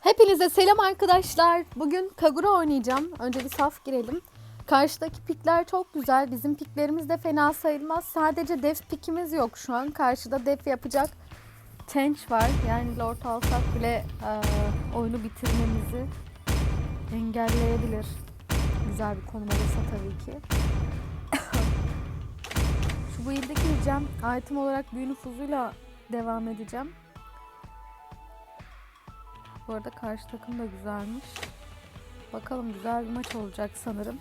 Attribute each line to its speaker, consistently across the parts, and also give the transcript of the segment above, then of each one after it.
Speaker 1: Hepinize selam arkadaşlar. Bugün Kagura oynayacağım. Önce bir saf girelim. Karşıdaki pikler çok güzel. Bizim piklerimiz de fena sayılmaz. Sadece def pikimiz yok şu an. Karşıda def yapacak Change var. Yani Lord alsak bile eee, oyunu bitirmemizi engelleyebilir. Güzel bir konum olursa tabii ki. Şu build'e gireceğim. Item olarak büyü nüfuzuyla devam edeceğim. Bu arada karşı takım da güzelmiş. Bakalım güzel bir maç olacak sanırım.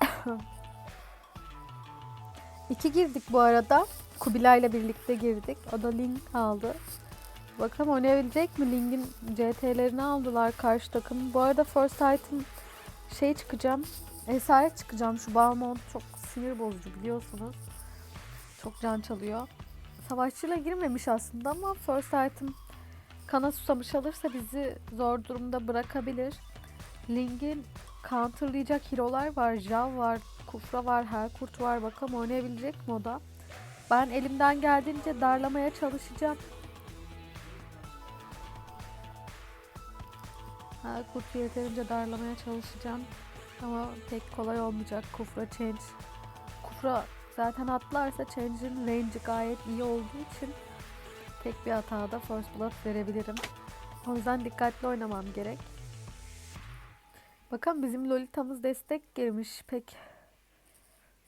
Speaker 1: İki girdik bu arada. Kubilay'la birlikte girdik. O da Link aldı. Bakalım oynayabilecek mi? Link'in CT'lerini aldılar karşı takım. Bu arada first item şey çıkacağım. Esaret çıkacağım. Şu Balmont çok sinir bozucu biliyorsunuz. Çok can çalıyor. Savaşçıyla girmemiş aslında ama first item kana susamış alırsa bizi zor durumda bırakabilir. Ling'in counterlayacak hero'lar var. Jav var, Kufra var, Helkurt var. Bakalım oynayabilecek mi o da? Ben elimden geldiğince darlamaya çalışacağım. Helkurt'u yeterince darlamaya çalışacağım. Ama pek kolay olmayacak Kufra Change. Kufra zaten atlarsa Change'in range'i gayet iyi olduğu için tek bir hatada first blood verebilirim. O yüzden dikkatli oynamam gerek. Bakın bizim Lolita'mız destek girmiş. Pek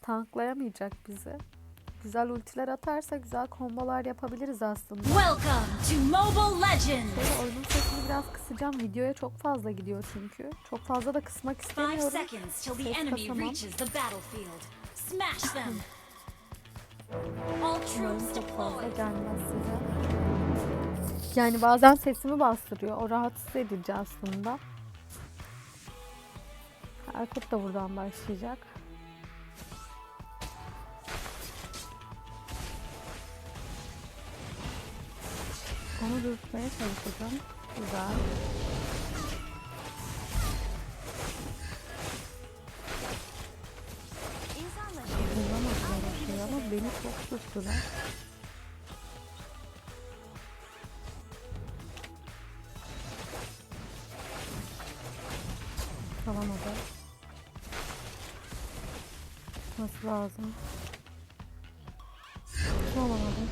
Speaker 1: tanklayamayacak bizi. Güzel ultiler atarsa güzel kombolar yapabiliriz aslında.
Speaker 2: Welcome to Mobile Legends!
Speaker 1: Şöyle oyunun sesini biraz kısacağım. Videoya çok fazla gidiyor çünkü. Çok fazla da kısmak istemiyorum. Ses kasamam.
Speaker 2: Smash them! All
Speaker 1: Umarım
Speaker 2: troops
Speaker 1: çok fazla
Speaker 2: deployed.
Speaker 1: gelmez size. Yani bazen sesimi bastırıyor. O rahatsız edici aslında. Erkut da buradan başlayacak. Onu dürtmeye çalışacağım. Güzel. Çok tuttular. Tamam o da. Nasıl lazım? Olamadım.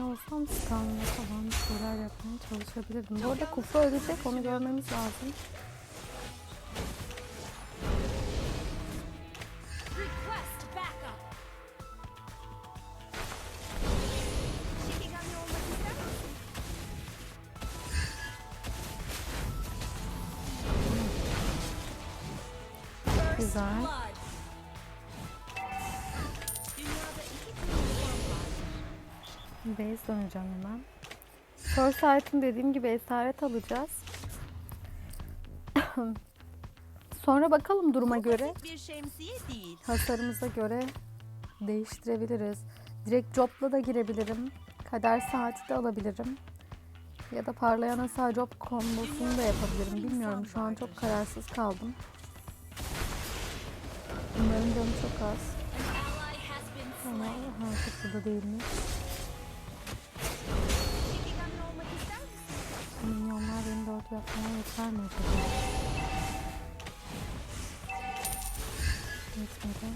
Speaker 1: Olsam skanla falan bir şeyler yapmaya çalışabilirdim. Bu arada Kufa ölecek onu görmemiz lazım. Base döneceğim hemen. First item dediğim gibi esaret alacağız. Sonra bakalım duruma göre,
Speaker 3: bir şemsiye değil.
Speaker 1: hasarımıza göre değiştirebiliriz. Direkt jobla da girebilirim. Kader saati de alabilirim. Ya da parlayan hasar job kombosunu da yapabilirim. Bilmiyorum şu an çok kararsız kaldım. Bunların canı çok az. Ama
Speaker 2: slain.
Speaker 1: artık burada değilmiş. Dört yapmaya yeter mi acaba? Yetmedi.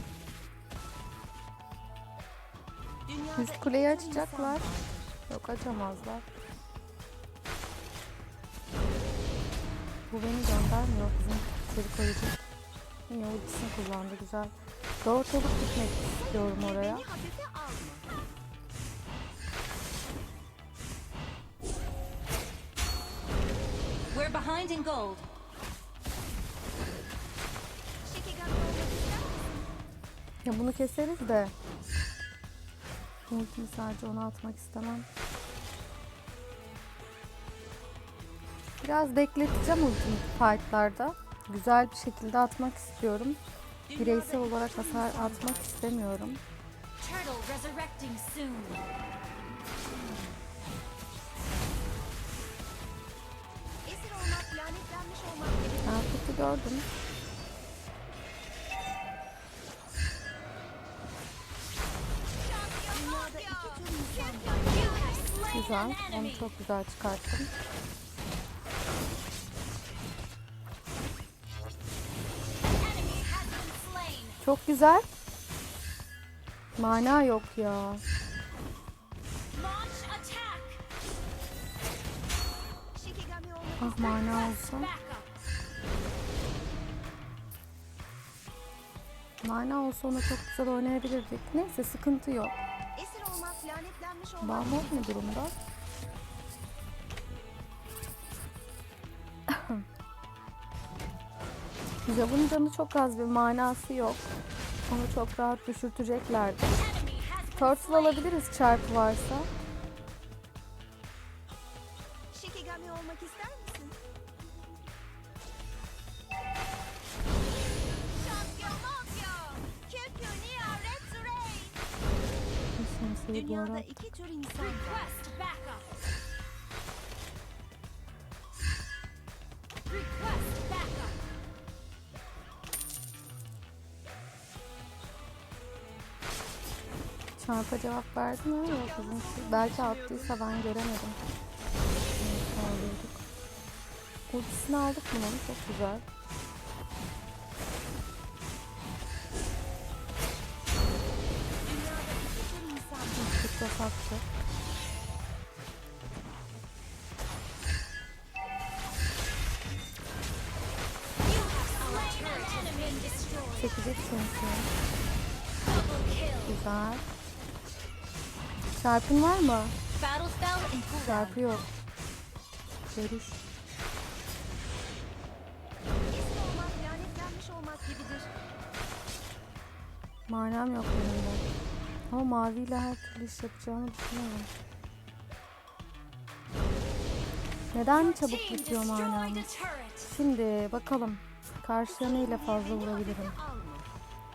Speaker 1: Üst kuleyi açacaklar. Yok açamazlar. Bu beni göndermiyor bizim seri koyucu. Yine ultisini kullandı güzel. Dört olup gitmek istiyorum oraya.
Speaker 2: İn gold.
Speaker 1: Ya bunu keseriz de. Ultiyi sadece ona atmak istemem. Biraz bekleteceğim ultimi fightlarda. Güzel bir şekilde atmak istiyorum. Bireysel olarak hasar atmak istemiyorum. hareketi gördüm. Güzel. Onu çok güzel çıkarttım. Çok güzel. Mana yok ya. Ah mana olsa. Mana olsa ona çok güzel oynayabilirdik. Neyse sıkıntı yok.
Speaker 3: esir olmak lanetlenmiş olmak.
Speaker 1: Balmor ne durumda? Jav'ın canı çok az bir manası yok. Onu çok rahat düşürteceklerdi. Turtle alabiliriz çarpı varsa. Şemsiyeyi bu
Speaker 3: Dünyada
Speaker 1: ara
Speaker 3: iki tür insan var.
Speaker 1: Çarpa cevap verdi mi? Yok bizimki. Belki attıysa ben göremedim. Ultisini aldık bunun. Çok güzel. Çekecek çünkü. Güzel. Çarpın var mı? Çarpı yok. Görüş. Manam yok benim de. Ama maviyle her türlü iş yapacağımı düşünüyorum. Neden çabuk bitiyor
Speaker 2: turret.
Speaker 1: Şimdi bakalım. Karşıya neyle fazla vurabilirim?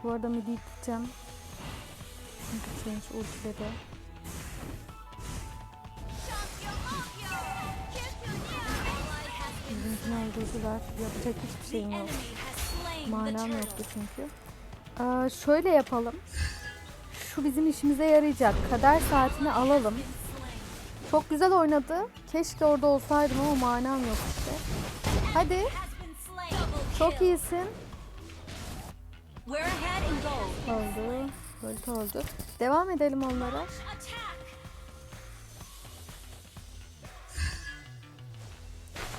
Speaker 1: Bu arada midi gideceğim. Çünkü change ultiledi. Bizimkini öldürdüler. Yapacak hiçbir şeyim yok. Manam yoktu çünkü. Aa, şöyle yapalım. Şu bizim işimize yarayacak. Kader saatini alalım. Çok güzel oynadı. Keşke orada olsaydım ama manam yok işte. Hadi. Çok iyisin. Oldu. Böyle oldu. Devam edelim onlara.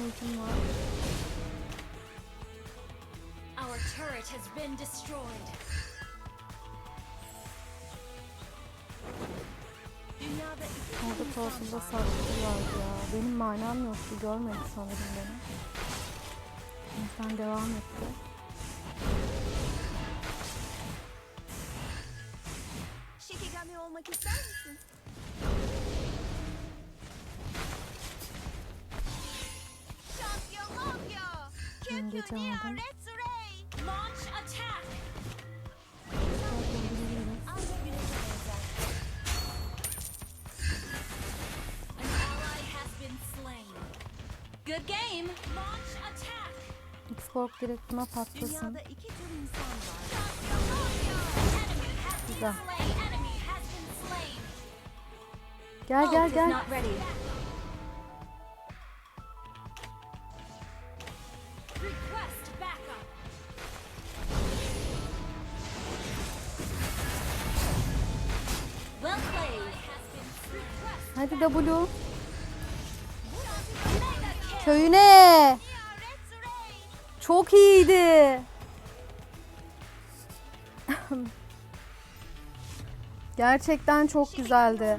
Speaker 1: Ultim var.
Speaker 2: Our turret has been destroyed.
Speaker 1: Orada
Speaker 3: insan
Speaker 1: torpilde
Speaker 3: var.
Speaker 1: sarktılar ya. Benim manam yoktu. Görmedi sanırım beni. İnsan devam etti.
Speaker 3: Olmak ister misin? Şampiyonlukyo.
Speaker 1: Ben geç
Speaker 3: Kyokyo Nia
Speaker 1: aldım.
Speaker 3: Red Rain.
Speaker 2: Launch attack.
Speaker 3: Ancak güneşe benzer.
Speaker 2: An ally has been slain. Good game. Launch attack.
Speaker 1: Xbox direkt buna patlasın.
Speaker 3: Dünyada iki tür insan var.
Speaker 2: Enemy has been
Speaker 1: Güzel.
Speaker 2: slain.
Speaker 1: Gel gel gel. Hadi W. Köyüne. Çok iyiydi. Gerçekten çok güzeldi.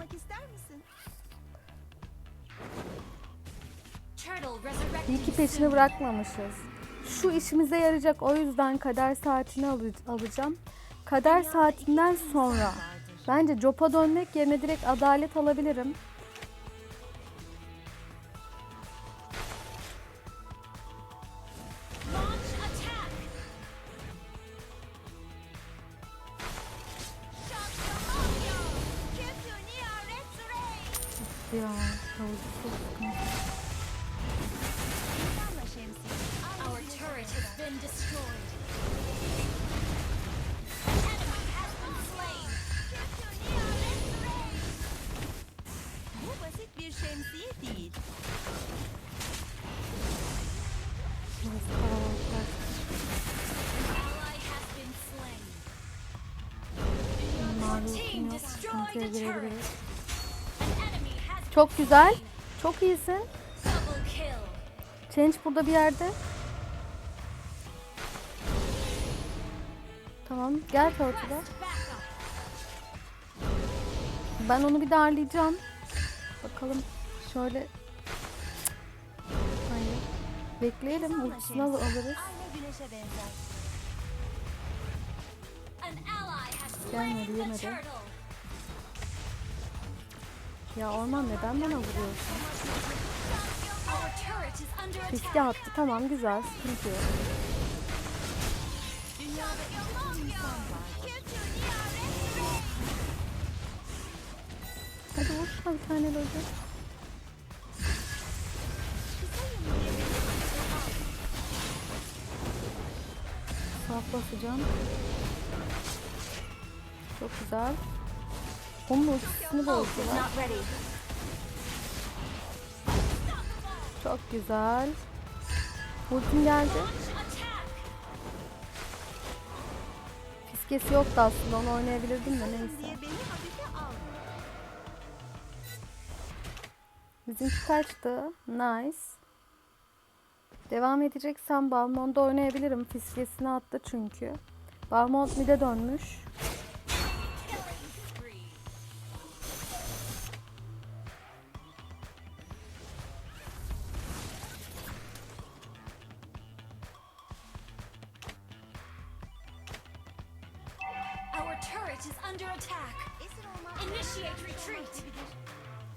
Speaker 1: İyi ki peşini bırakmamışız. Şu işimize yarayacak o yüzden kader saatini alacağım. Kader saatinden sonra bence Jop'a dönmek yerine direkt adalet alabilirim.
Speaker 2: Enemy has
Speaker 1: Çok güzel. Çok iyisin. Change burada bir yerde. Tamam gel
Speaker 2: up.
Speaker 1: Ben onu bir darlayacağım. Bakalım şöyle. Hayır. Bekleyelim. Ultisini al- alırız. Gelmedi, yemedi. Ya Orman neden bana vuruyorsun? Riske attı. Tamam güzel. Sıkıntı yok. Hadi vur bir tane loca. Sağ basacağım. Çok güzel. Onun ultisini bozdular. Çok güzel. Ultim geldi. Fiskesi yoktu aslında onu oynayabilirdim de neyse. Bizimki kaçtı. Nice. Devam edeceksem Balmont'da oynayabilirim. Fiskesini attı çünkü. Balmont mid'e dönmüş.
Speaker 2: Turret is under attack. Initiate retreat.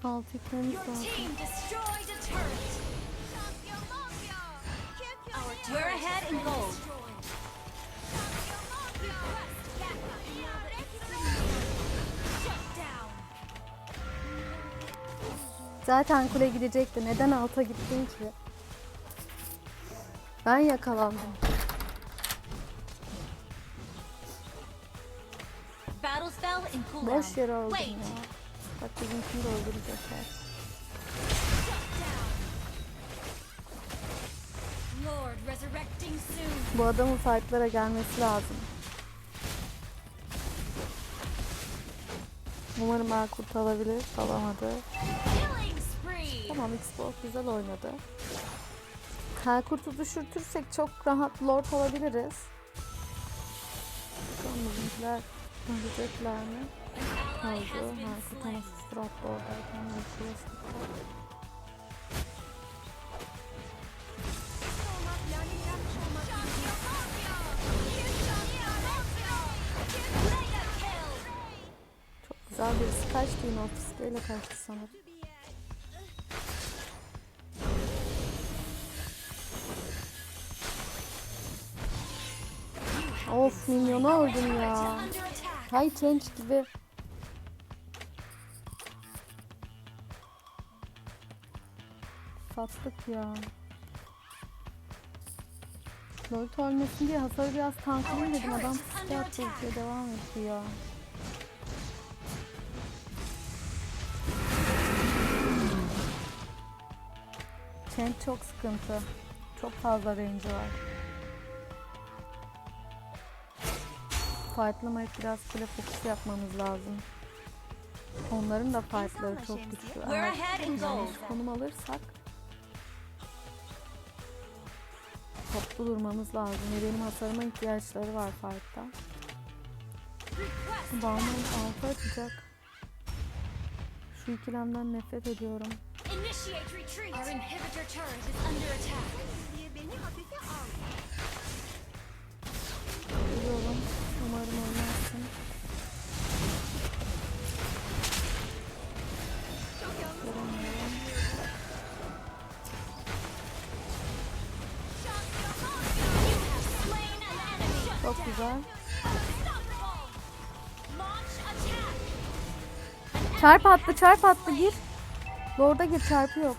Speaker 2: Your team destroyed a turret. Our turret
Speaker 3: We're ahead in gold.
Speaker 1: Zaten kule gidecekti. Neden alta gittin ki? Ben yakalandım. Boş yere öldüm ya. Bak bizimkini de öldürecekler. Bu adamın fightlara gelmesi lazım. Umarım Erkut alabilir. Alamadı. Tamam Xbox güzel oynadı. Erkut'u düşürtürsek çok rahat Lord olabiliriz. Bakalım bizimkiler ölecekler mi? Oldu.
Speaker 2: slain.
Speaker 1: ama stratla oradayken
Speaker 2: Mega kill.
Speaker 1: Çok güzel birisi kaçtı yine o fiskeyle kaçtı sanırım. Of minyona öldüm ya. Hay change gibi. Sattık ya. Lord ölmesin diye hasarı biraz tanklayayım dedim. Adam attı ultiye devam etti ya. Change çok sıkıntı. Çok fazla range var. Fightlamayıp biraz kule fokus yapmamız lazım. Onların da fightları çok güçlü. Eğer
Speaker 2: gold.
Speaker 1: konum alırsak toplu durmamız lazım. Ve benim hasarıma ihtiyaçları var fight'ta. Balmont altı açacak. Şu ikilemden nefret ediyorum.
Speaker 2: Initiate
Speaker 1: Umarım olmazsın. Çok güzel. Çarp attı, çarp attı gir. Lord'a gir, çarpı yok.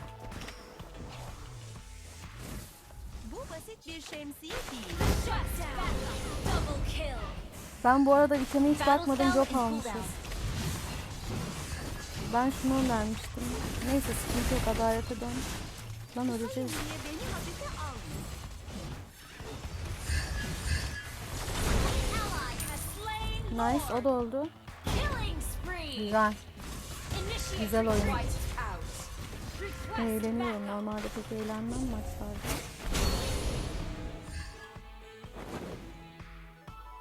Speaker 1: Ben bu arada iteme hiç bakmadım, job almışız. Ben şunu önermiştim. Neyse sıkıntı yok, adalete dön. Lan öleceğiz. Nice, o da oldu. Güzel. Güzel oyun. Eğleniyorum. Normalde pek eğlenmem maçlarda.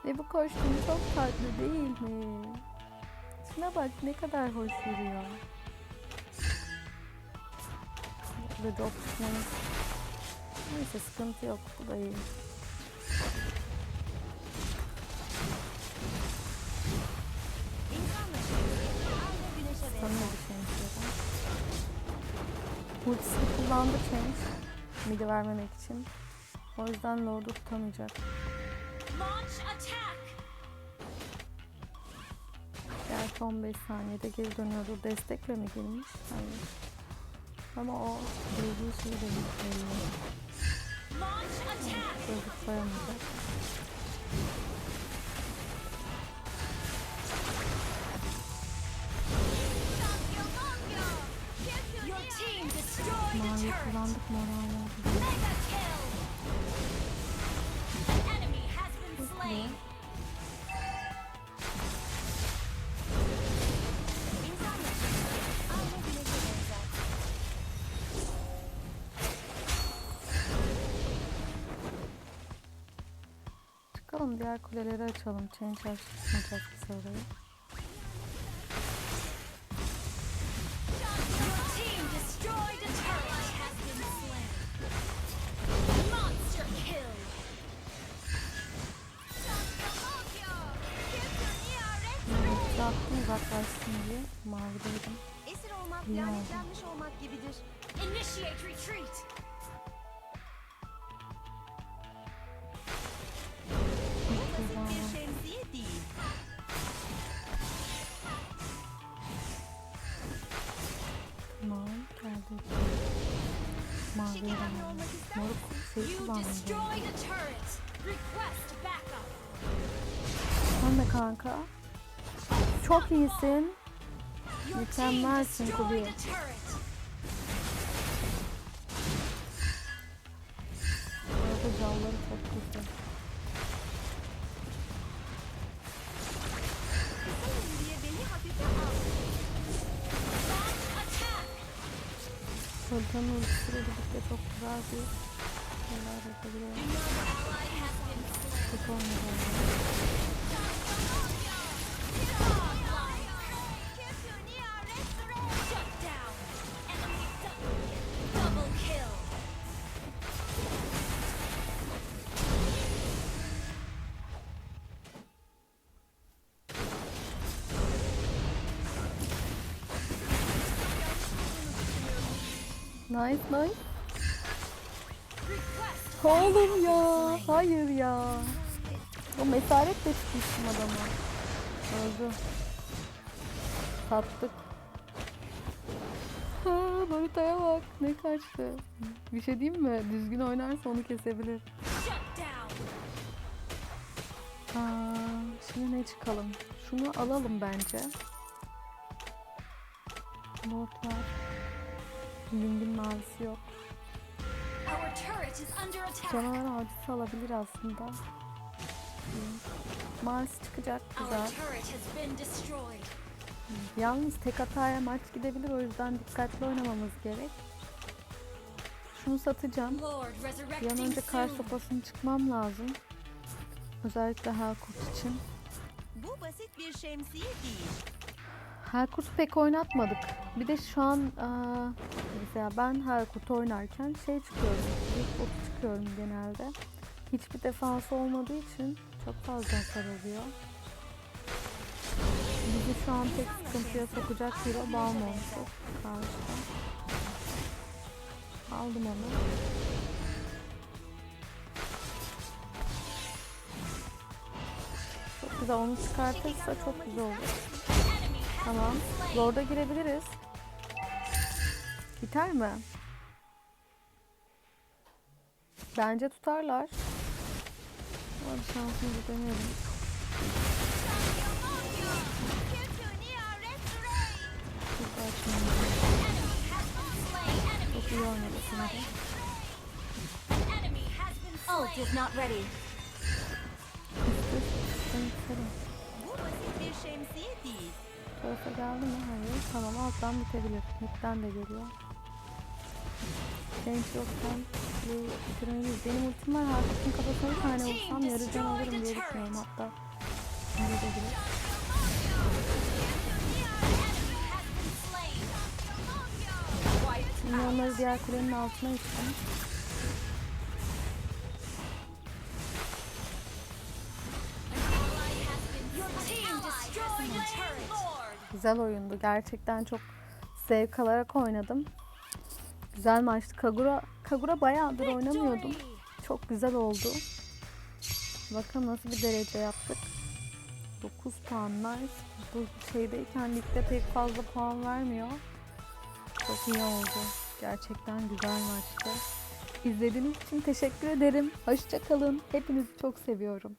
Speaker 1: Ve bu kostüm çok tatlı değil mi? Şuna bak ne kadar hoş yürüyor. Bu da hoşlanır. Neyse sıkıntı yok. Bu da iyi.
Speaker 3: Benzer.
Speaker 1: bir şey kullandı Change. Midi vermemek için. O yüzden Lord'u tutamayacak.
Speaker 2: Launch attack.
Speaker 1: Gerçi 15 saniyede geri dönüyordu. Destekle mi girmiş? Hayır. Ama o bildiği şeyi de
Speaker 2: attack.
Speaker 1: Çocuk sayamayacak. Mavi kullandık moral oldu.
Speaker 3: Güneşe benzer.
Speaker 1: Çıkalım diğer kuleleri açalım. Change bize orayı. Moruk şey
Speaker 2: backup.
Speaker 1: Sen de kanka. Çok iyisin. Mükemmelsin Kubi. Orada calları çok güzel. Sultan'ın ultisiyle birlikte çok güzel bir şeyler yapabiliyor. Nice nice. Oğlum ya. Hayır ya. O mesaretle çıkmıştım adama. Öldü. Sattık. Ha, Naruto'ya bak. Ne kaçtı. Bir şey diyeyim mi? Düzgün oynarsa onu kesebilir. Aa, şimdi ne çıkalım? Şunu alalım bence. Not var. Ling'in mavisi yok. Canavar avcısı alabilir aslında. Link. Mavisi çıkacak güzel. Yalnız tek hataya maç gidebilir o yüzden dikkatli oynamamız gerek. Şunu satacağım. Bir an önce kar
Speaker 2: soon.
Speaker 1: sopasını çıkmam lazım. Özellikle Helkurt için.
Speaker 3: Bu basit bir şemsiye değil.
Speaker 1: Helkurt pek oynatmadık. Bir de şu an mesela ben Helkurt oynarken şey çıkıyorum. Botu çıkıyorum genelde. Hiçbir defans olmadığı için çok fazla hasar oluyor. Bizi şu an tek sıkıntıya sokacak hero Balmond'u karşıda. Aldım onu. Çok güzel onu çıkartırsa çok güzel olur. Tamam. Lord'a girebiliriz. Biter mi? Bence tutarlar. Hadi şansımızı deneyelim. Çok.
Speaker 2: Enemy
Speaker 1: Çok iyi oynadı sanırım.
Speaker 3: Ult is not ready. Bu basit bir şemsiye.
Speaker 1: Gel geldi mi? Hayır. Tamam alttan bitebilir. Midden de geliyor. Genç yoktan bu bitiremeyiz. Benim ultim var. Hakkın kafasına bir tane vursam yarı can alırım diye düşünüyorum hatta. Şimdi de bile. Şimdi onları diğer kulenin altına ittim. Güzel oyundu. Gerçekten çok zevk alarak oynadım. Güzel maçtı. Kagura, Kagura bayağıdır oynamıyordum. Çok güzel oldu. Bakın nasıl bir derece yaptık. 9 puanlar. Bu şeydeyken ligde pek fazla puan vermiyor. Çok iyi oldu. Gerçekten güzel maçtı. İzlediğiniz için teşekkür ederim. Hoşçakalın. Hepinizi çok seviyorum.